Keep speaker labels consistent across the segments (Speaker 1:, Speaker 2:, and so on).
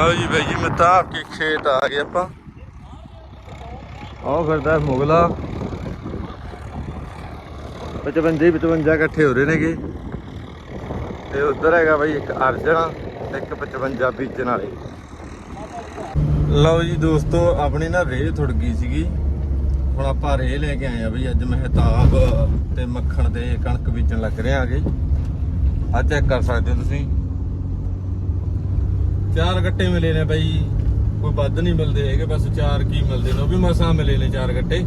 Speaker 1: ਲਓ ਜੀ ਬਾਈ ਜੀ ਮਿੱਤਾ ਕੇ ਖੇਤ ਆ ਗਏ ਆਪਾਂ। ਆਹ ਫਿਰਦਾ ਮੁਗਲਾ। 55 55 ਇਕੱਠੇ ਹੋ ਰਹੇ ਨੇਗੇ। ਤੇ ਉਧਰ ਹੈਗਾ ਬਾਈ ਇੱਕ ਅਰਜਨ, ਇੱਕ 55 ਬੀਜਣ ਵਾਲੇ। ਲਓ ਜੀ ਦੋਸਤੋ, ਆਪਣੀ ਨਾ ਰੇਹ ਥੁੜ ਗਈ ਸੀਗੀ। ਹੁਣ ਆਪਾਂ ਰੇਹ ਲੈ ਕੇ ਆਏ ਆ ਬਈ, ਅੱਜ ਮਹਿਤਾਬ ਤੇ ਮੱਖਣ ਦੇ ਕਣਕ ਬੀਜਣ ਲੱਗ ਰਹੇ ਆਗੇ। ਆ ਚੈੱਕ ਕਰ ਸਕਦੇ ਹੋ ਤੁਸੀਂ। ਚਾਰ ਗੱਟੇ ਮਿਲੇ ਨੇ ਬਾਈ। ਕੋਈ ਵੱਧ ਨਹੀਂ ਮਿਲਦੇ ਹੈਗੇ ਬਸ ਚਾਰ ਕੀ ਮਿਲਦੇ ਨੇ ਉਹ ਵੀ ਮਸਾਂ ਮਿਲੇ ਨੇ ਚਾਰ ਗੱਟੇ।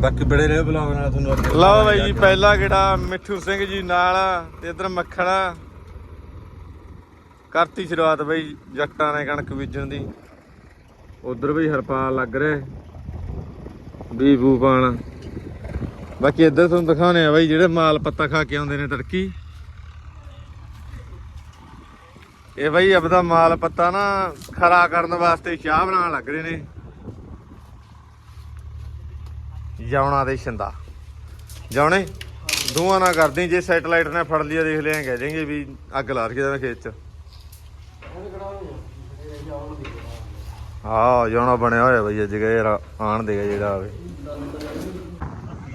Speaker 1: ਬਾਕੀ ਬੜੇ ਰਹੇ ਬਲੌਗ ਨਾਲ ਤੁਹਾਨੂੰ ਅੱਗੇ ਲਓ ਬਾਈ ਜੀ ਪਹਿਲਾ ਕਿਹੜਾ? ਮਿੱਠੂ ਸਿੰਘ ਜੀ ਨਾਲ ਤੇ ਇਧਰ ਮੱਖਣ। ਕਰਤੀ ਸ਼ੁਰੂਆਤ ਬਈ ਜੱਟਾਂ ਨੇ ਕਣਕ ਬੀਜਣ ਦੀ। ਉਧਰ ਵੀ ਹਰਪਾਲ ਲੱਗ ਰਿਹਾ ਵੀ ਬੂ ਪਾਣ। ਬਾਕੀ ਇੱਧਰ ਤੁਹਾਨੂੰ ਦਿਖਾਉਣੇ ਆ ਬਾਈ ਜਿਹੜੇ ਮਾਲ ਪੱਤਾ ਖਾ ਕੇ ਆਉਂਦੇ ਨੇ ਤੜਕੀ। ਇਹ ਬਈ ਆਪਦਾ ਮਾਲ ਪੱਤਾ ਨਾ ਖਰਾ ਕਰਨ ਵਾਸਤੇ ਚਾਹ ਬਣਾਉਣ ਲੱਗ ਰਹੇ ਨੇ। ਜਾਉਣਾ ਦੇ ਛਿੰਦਾ ਜਾਉਣੇ ਦੋਵਾਂ ਨਾਲ ਕਰਦੀ, ਜੇ ਸੈਟਲਾਈਟ ਨੇ ਫੜ ਲਿਆ ਦੇਖ ਲਿਆ, ਕਹਿ ਦੇਂਗੇ ਵੀ ਅੱਗ ਲਾ ਰਹੀ ਹੈ ਖੇਤ 'ਚ। ਹਾਂ ਜਾਉਣਾ ਬਣਿਆ ਹੋਇਆ ਬਈ, ਅੱਜ ਗਏ ਆਣ ਦੇਗਾ ਜਿਹੜਾ ਆਵੇ।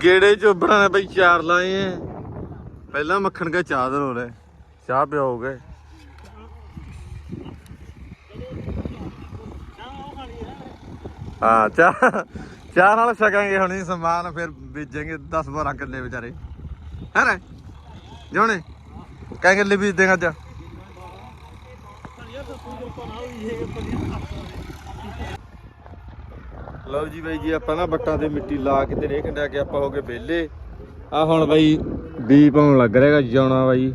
Speaker 1: ਗੇੜੇ ਚੋਬਰਾਂ ਨੇ ਬਈ, ਚਾਰ ਲਾਏ ਐ। ਪਹਿਲਾਂ ਮੱਖਣ ਕੇ ਚਾਹ ਦੇ ਰੋਲੇ ਚਾਹ ਪਿਆਓਗੇ ਹਾਂ, ਚਾਹ ਚਾਹ ਨਾਲ ਛਕਾਂਗੇ ਹੁਣੀ ਸਮਾਨ, ਫਿਰ ਬੀਜेंगे 10 12 ਕਿੱਲੇ ਵਿਚਾਰੇ। ਹੈ ਨਾ? ਜੋਣੇ ਕਹਿ ਕਿੱਲੇ ਬੀਜ ਦੇਗਾ ਅੱਜ? ਲਓ ਜੀ ਬਾਈ ਜੀ, ਆਪਾਂ ਨਾ ਬੱਟਾਂ ਤੇ ਮਿੱਟੀ ਲਾ ਕੇ ਤੇ ਰੇਹ ਕੰਡਿਆ ਕੇ ਆਪਾਂ ਹੋ ਗਏ ਵਿਹਲੇ। ਆ ਹੁਣ ਬਾਈ ਬੀ ਪਾਉਣ ਲੱਗ ਰਿਹਾਗਾ ਜਾਉਣਾ ਬਾਈ।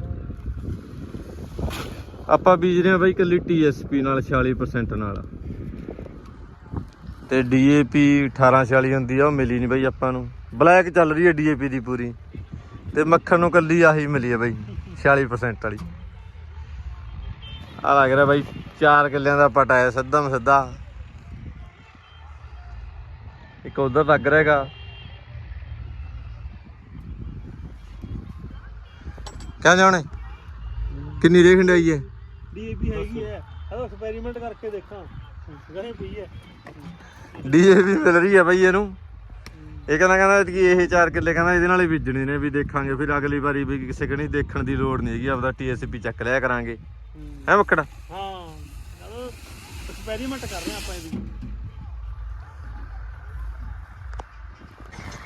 Speaker 1: ਆਪਾਂ ਬੀਜ ਰਹੇ ਆ ਬਾਈ ਕੱਲੀ ਟੀਐਸਪੀ ਨਾਲ 46% ਨਾਲ। ਤੇ ਡੀਏਪੀ 1840 ਹੁੰਦੀ ਆ, ਉਹ ਮਿਲੀ ਨਹੀਂ ਬਾਈ ਆਪਾਂ ਨੂੰ। ਬਲੈਕ ਚੱਲ ਰਹੀ ਹੈ ਡੀਏਪੀ ਦੀ ਪੂਰੀ। ਤੇ ਮੱਖਣ ਨੂੰ ਕੱਲੀ ਆਹੀ ਮਿਲੀ ਹੈ ਬਾਈ 46% ਵਾਲੀ। ਆ ਲੱਗ ਰਿਹਾ ਬਾਈ 4 ਕਿੱਲਿਆਂ ਦਾ ਪਟਾ ਸਿੱਧਾ ਮ ਸਿੱਧਾ। ਇੱਕ ਉਧਰ ਲੱਗ ਰਿਹਾ ਕਿਆ ਜਾਣੇ? ਕਿੰਨੀ ਰੇਖ ਹੰਡਾਈ ਹੈ
Speaker 2: ਡੀਏਪੀ ਹੈਗੀ ਹੈ ਐਕਸਪੈਰੀਮੈਂਟ ਕਰਕੇ ਦੇਖਾਂ। ਗਏ ਪਈ ਹੈ।
Speaker 1: ਡੀਏਪੀ ਮਿਲ ਰਹੀ ਹੈ ਬਾਈ ਇਹਨੂੰ। ਇਹ ਕਹਿੰਦਾ ਕਹਿੰਦਾ ਕਿ ਇਹ 4 ਕਿੱਲੇ ਕਹਿੰਦਾ ਇਹਦੇ ਨਾਲ ਹੀ ਬੀਜਣੇ ਨੇ ਵੀ ਦੇਖਾਂਗੇ। ਫਿਰ ਅਗਲੀ ਵਾਰੀ ਵੀ ਕਿਸੇ ਕਣੀ ਦੇਖਣ ਦੀ ਲੋੜ ਨਹੀਂ ਹੈਗੀ ਆਪਦਾ ਟੀਐਸਪੀ ਚੱਕ ਲਿਆ ਕਰਾਂਗੇ। ਹੈ। ਮੱਕੜਾ
Speaker 2: ਹਾਂ। ਚਲੋ ਐਕਸਪੈਰੀਮੈਂਟ ਕਰ ਰਹੇ ਆਪਾਂ ਇਹਦੀ।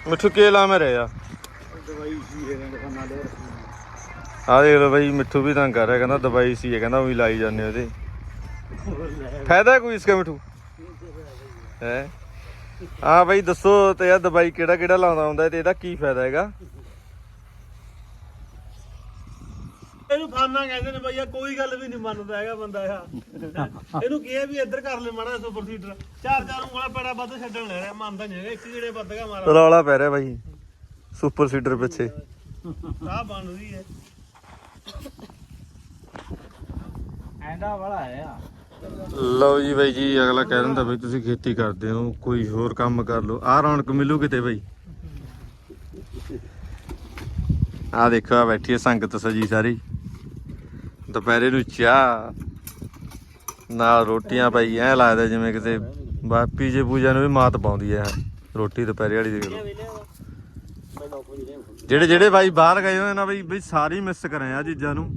Speaker 1: ਮਿੱਠੂ ਕੇ ਲਾ ਮੇਰੇ ਆ
Speaker 2: ਦਵਾਈ ਸੀ ਇਹ ਦੁਕਾਨਾਂ ਦੇ
Speaker 1: ਆ ਦੇਖ ਲਓ ਬਾਈ ਮਿੱਠੂ ਵੀ ਤੰਗ ਕਰ ਰਿਹਾ ਕਹਿੰਦਾ ਦਵਾਈ ਸੀ ਹੈ ਕਹਿੰਦਾ ਉਹੀ ਲਾਈ ਜਾਂਦੇ ਉਹਦੇ ਫਾਇਦਾ ਕੋਈ ਇਸਕਾ ਮਿੱਠੂ ਹੈ? ਹਾਂ ਬਾਈ ਦੱਸੋ ਤੇ ਇਹ ਦਵਾਈ ਕਿਹੜਾ ਕਿਹੜਾ ਲਾਉਂਦਾ ਹੁੰਦਾ ਤੇ ਇਹਦਾ ਕੀ ਫਾਇਦਾ ਹੈਗਾ?
Speaker 2: ਇਹਨੂੰ ਫਾਨਾ ਕਹਿੰਦੇ ਨੇ ਬਈਆ ਕੋਈ ਗੱਲ ਵੀ ਨਹੀਂ ਮੰਨਦਾ ਹੈਗਾ ਬੰਦਾ ਆ ਇਹਨੂੰ ਕੀ ਹੈ ਵੀ ਇੱਧਰ ਕਰ ਲੈ ਮਾੜਾ ਸੁਪਰ ਸੀਡਰ ਚਾਰ ਚਾਰ ਉਂਗਲਾ ਪੈੜਾ ਵੱਧ ਛੱਡਣ ਲੈ ਰਿਹਾ ਮੰਨਦਾ ਨਹੀਂ ਹੈਗਾ ਇੱਕ ਜਿਹੜੇ ਵੱਧ ਗਾ ਮਾਰਾ
Speaker 1: ਰੌਲਾ ਪੈ ਰਿਹਾ ਬਾਈ ਸੁਪਰ ਸੀਡਰ ਪਿੱਛੇ।
Speaker 2: ਆਹ ਬਣ ਰਹੀ ਹੈ।
Speaker 3: ਐਂਡਾ ਵਾਲਾ ਆ।
Speaker 1: ਲਓ ਜੀ ਬਾਈ ਜੀ, ਅਗਲਾ ਕਹਿ ਦਿੰਦਾ ਬਈ, ਤੁਸੀਂ ਖੇਤੀ ਕਰਦੇ ਹੋ, ਕੋਈ ਹੋਰ ਕੰਮ ਕਰ ਲਓ। ਆਹ ਰੌਣਕ ਮਿਲੂ ਕਿਤੇ ਬਾਈ? ਆ ਦੇਖੋ ਆ ਬੈਠੀ ਹੈ ਸੰਗਤ ਸਜੀ ਸਾਰੀ। ਦੁਪਹਿਰੇ ਨੂੰ ਚਾਹ, ਨਾਲ ਰੋਟੀਆਂ ਪਾਈ, ਐ ਲੱਗਦਾ ਜਿਵੇਂ ਕਿਤੇ ਬਾਪੀ ਜੇ ਪੂਜਾ ਨੂੰ ਵੀ ਮਾਤ ਪਾਉਂਦੀ ਐ ਰੋਟੀ ਦੁਪਹਿਰੇ ਵਾਲੀ ਦੇਖ ਲਓ। ਜਿਹੜੇ ਜਿਹੜੇ ਬਾਈ ਬਾਹਰ ਗਏ ਹੋਏ ਨਾ ਬਈ ਬਈ ਸਾਰੇ ਮਿਸ ਕਰੇ ਆ ਚੀਜ਼ਾਂ ਨੂੰ।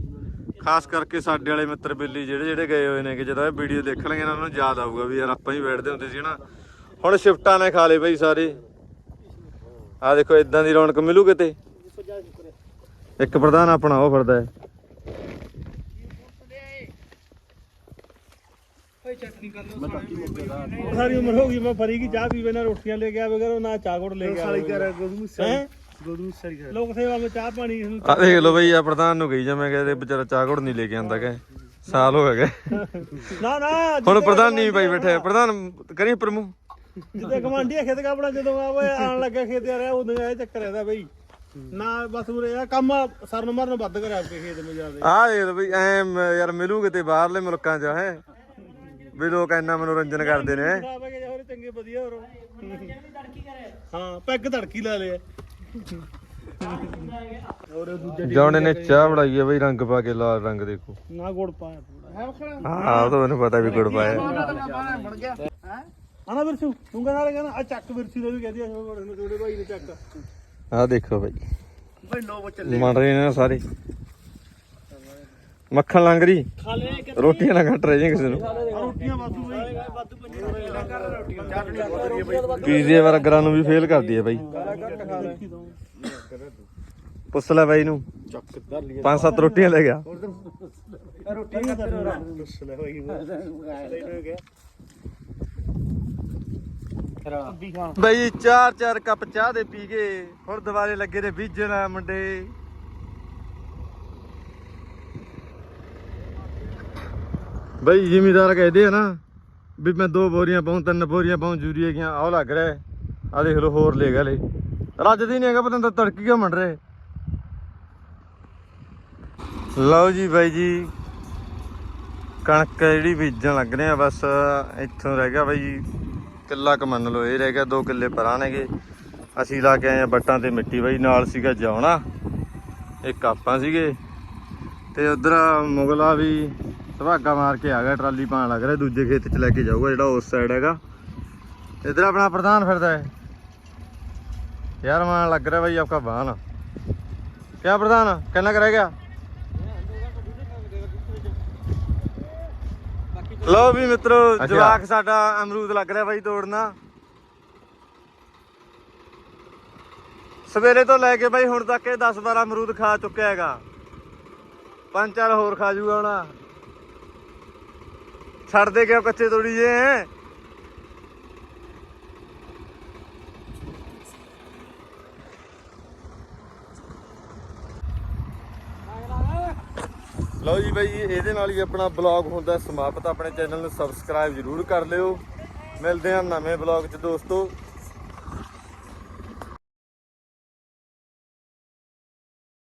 Speaker 1: ਖਾਸ ਕਰਕੇ ਸਾਡੇ ਵਾਲੇ ਮਿੱਤਰ ਬੇਲੀ ਜਿਹੜੇ ਜਿਹੜੇ ਗਏ ਹੋਏ ਨੇ ਕਿ ਜਦੋਂ ਇਹ ਵੀਡੀਓ ਦੇਖਣਗੇ ਇਹਨਾਂ ਨੂੰ ਯਾਦ ਆਊਗਾ ਵੀ ਯਾਰ ਆਪਾਂ ਹੀ ਬੈਠਦੇ ਹੁੰਦੇ ਸੀ ਨਾ ਹੁਣ ਸ਼ਿਫਟਾਂ ਨੇ ਖਾ ਲਏ ਬਈ ਸਾਰੇ। ਆ ਦੇਖੋ ਇਦਾਂ ਦੀ ਰੌਣਕ ਮਿਲੂ ਕਿਤੇ? ਇੱਕ ਪ੍ਰਧਾਨ ਆਪਣਾ ਉਹ ਫਿਰਦਾ ਹੈ।
Speaker 2: ਸਾਰੀ ਉਮਰ ਹੋ ਗਈ ਮੈਂ ਫਰੀ ਕੀ ਚਾਹ ਪੀਵੇ ਨਾ ਰੋਟੀਆਂ ਲੈ ਕੇ ਆਵੇ ਕਰੋ ਨਾ ਚਾਹ ਗੁੜ ਲੈ ਕੇ ਆਵੇ ਕਰ ਹੈ ਲੋਕ ਸੇਵਾ ਵਿੱਚ ਚਾਹ ਪਾਣੀ ਇਸ ਨੂੰ
Speaker 1: ਆ ਦੇਖ ਲਓ ਬਈ ਆ ਪ੍ਰਧਾਨ ਨੂੰ ਗਈ ਜਮੇ ਕਹਿੰਦੇ ਵਿਚਾਰਾ ਚਾਹ ਘੁੜ ਨਹੀਂ ਲੈ ਕੇ ਆਂਦਾ ਕਿ ਸਾਲ ਹੋ ਗਏ
Speaker 2: ਨਾ ਨਾ
Speaker 1: ਹੁਣ ਪ੍ਰਧਾਨ ਨਹੀਂ ਪਾਈ ਬੈਠੇ ਪ੍ਰਧਾਨ ਕਰੀ ਪ੍ਰਮੂ।
Speaker 2: ਜਿੱਦੇ ਕਮਾਂਡੀ ਖੇਤ ਕਾਪੜਾ ਜਦੋਂ ਆਵੇ ਆਣ ਲੱਗਾ ਖੇਤ ਆ ਰਿਹਾ ਉਦੋਂ ਇਹ ਚੱਕਰ ਇਹਦਾ ਬਈ। ਨਾ ਬਸ ਉਰੇ ਆ ਕੰਮ ਸਰਨ ਮਰਨ ਵੱਧ ਕਰਿਆ ਕੇ ਖੇਤ ਮੇ ਜਾਦੇ
Speaker 1: ਆ ਦੇਖ ਲਓ ਬਈ ਐ ਯਾਰ ਮਿਲੂ ਕਿਤੇ ਬਾਹਰਲੇ ਮੁਲਕਾਂ 'ਚ ਹੈ। ਵੀ ਲੋਕ ਇੰਨਾ ਮਨੋਰੰਜਨ ਕਰਦੇ ਨੇ
Speaker 2: ਕਿ ਚੰਗੇ ਵਧੀਆ ਹੋਰ। ਹਾਂ ਪੈਗ ਧੜਕੀ ਲਾ ਲਿਆ।
Speaker 1: ਜੌਣੇ ਨੇ ਚਾਹ ਬਣਾਈ ਹੈ ਬਈ ਰੰਗ ਪਾ ਕੇ ਲਾਲ ਰੰਗ ਦੇਖੋ।
Speaker 2: ਨਾ ਗੁੜ ਪਾਇਆ ਥੋੜਾ
Speaker 1: ਹਾਂ ਉਹ ਤਾਂ ਮੈਨੂੰ ਪਤਾ ਵੀ ਗੁੜ ਪਾਇਆ।
Speaker 2: ਆਣਾ ਵਿਰਸੂ ਤੂੰ ਕਹਿੰਦਾ ਕਹਿੰਦਾ ਆ ਚੱਕ ਵਿਰਸੀ ਦਾ ਵੀ ਕਹਦੀ ਆ ਛੋਟੇ ਭਾਈ ਨੇ ਚੱਕ।
Speaker 1: ਆਹ ਦੇਖੋ ਬਈ।
Speaker 2: ਬਈ ਨੋ ਚੱਲੇ।
Speaker 1: ਮਰ ਰਹੇ ਨਾ ਸਾਰੇ। ਮੱਖਣ ਲੰਘ ਰਹੀ। ਰੋਟੀਆਂ ਨਾ ਘਟ ਰਹੀਆਂ ਕਿਸੇ ਨੂੰ।
Speaker 2: ਰੋਟੀਆਂ ਵਾਧੂ ਬਈ ਵਾਧੂ ਪੰਜਾਂ ਬਈ
Speaker 1: ਪੀਜ਼ੇ ਵਰਗਰਾਂ ਨੂੰ ਵੀ ਫੇਲ ਕਰਦੀ ਹੈ ਬਈ। ਪੁੱਛ ਲੈ ਬਾਈ ਨੂੰ।
Speaker 2: ਚੱਕ ਦਰ ਲਈ
Speaker 1: ਪੰਜ ਸੱਤ ਰੋਟੀਆਂ ਲੈ ਗਿਆ।
Speaker 2: ਰੋਟੀਆਂ ਲੈ ਖਾਂ।
Speaker 1: ਬਈ ਚਾਰ ਚਾਰ ਕੱਪ ਚਾਹ ਦੇ ਪੀ ਗਏ। ਹੁਣ ਦੁਬਾਰੇ ਲੱਗੇ ਨੇ ਬੀਜਣ ਮੁੰਡੇ। ਬਈ ਜ਼ਿਮੀਦਾਰ ਕਹਦੇ ਆ ਨਾ ਵੀ ਮੈਂ ਦੋ ਬੋਰੀਆਂ ਪਾਉਂ, ਤਿੰਨ ਬੋਰੀਆਂ ਪਾਉਂ ਜੂਰੀਏ ਗਿਆ ਆਹ ਲੱਗ ਰਿਹਾ ਆ ਦੇਖ ਲਓ, ਹੋਰ ਲੈ ਗਏ ਲੈ। ਰੱਜਦੀ ਨਹੀਂ ਹੈਗਾ ਪਤਾ ਨਹੀਂ ਤੜਕੀ ਕਿਉਂ ਮੰਡ ਰਹੇ ਲਓ ਜੀ ਬਾਈ ਜੀ, ਕਣਕ ਜਿਹੜੀ ਬੀਜਣ ਲੱਗ ਰਹੇ ਆ, ਬਸ ਇੱਥੋਂ ਰਹਿ ਗਿਆ ਬਾਈ ਕਿੱਲਾ ਕ ਮੰਨ ਲਓ, ਇਹ ਰਹਿ ਗਿਆ 2 ਕਿੱਲੇ ਪਰਾਂ ਨੇਗੇ। ਅਸੀਂ ਲਾ ਕੇ ਆਏ ਆ ਬੱਟਾਂ ਤੇ ਮਿੱਟੀ ਬਾਈ, ਨਾਲ ਸੀਗਾ ਜਾਉਣਾ ਇੱਕ ਆਪਾਂ ਸੀਗੇ। ਤੇ ਉਧਰ ਮੁਗਲਾ ਵੀ ਸੁਹਾਗਾ ਮਾਰ ਕੇ ਆ ਗਿਆ ਟਰਾਲੀ ਪਾਣ ਲੱਗ ਰਿਹਾ ਦੂਜੇ ਖੇਤ ਚ ਲੈ ਕੇ ਜਾਊਗਾ ਜਿਹੜਾ ਉਸ ਸਾਈਡ ਹੈਗਾ। ਇਧਰ ਆਪਣਾ ਪ੍ਰਧਾਨ ਫਿਰਦਾ ਹੈ। ਯਾਰ ਮਾਨ ਲੱਗ ਰਿਹਾ ਬਾਈ ਆਪਕਾ ਬਾਨ ਕਿਆ ਪ੍ਰਧਾਨ ਕਿੰਨਾ ਕਰ ਗਿਆ? ਲਓ ਵੀ ਮਿੱਤਰੋ ਜਵਾਕ ਸਾਡਾ ਅਮਰੂਦ ਲੱਗ ਰਿਹਾ ਬਾਈ ਤੋੜਨਾ। ਸਵੇਰੇ ਤੋਂ ਲੈ ਕੇ ਬਾਈ ਹੁਣ ਤੱਕ ਇਹ 10 12 ਅਮਰੂਦ ਖਾ ਚੁੱਕਿਆ ਹੈਗਾ। ਪੰਜ ਚਾਰ ਹੋਰ ਖਾ ਜੂਗਾ ਹੁਣ। ਛੱਡਦੇ ਕਿਉਂ ਕੱਚੇ ਤੋੜੀ ਜੇ। ਲਓ ਜੀ ਬਾਈ, ਇਹਦੇ ਨਾਲ ਹੀ ਆਪਣਾ ਬਲੌਗ ਹੁੰਦਾ ਸਮਾਪਤ। ਆਪਣੇ ਚੈਨਲ ਨੂੰ ਸਬਸਕ੍ਰਾਈਬ ਜਰੂਰ ਕਰ ਲਿਓ। ਮਿਲਦੇ ਹਾਂ ਨਵੇਂ ਬਲੌਗ 'ਚ ਦੋਸਤੋ।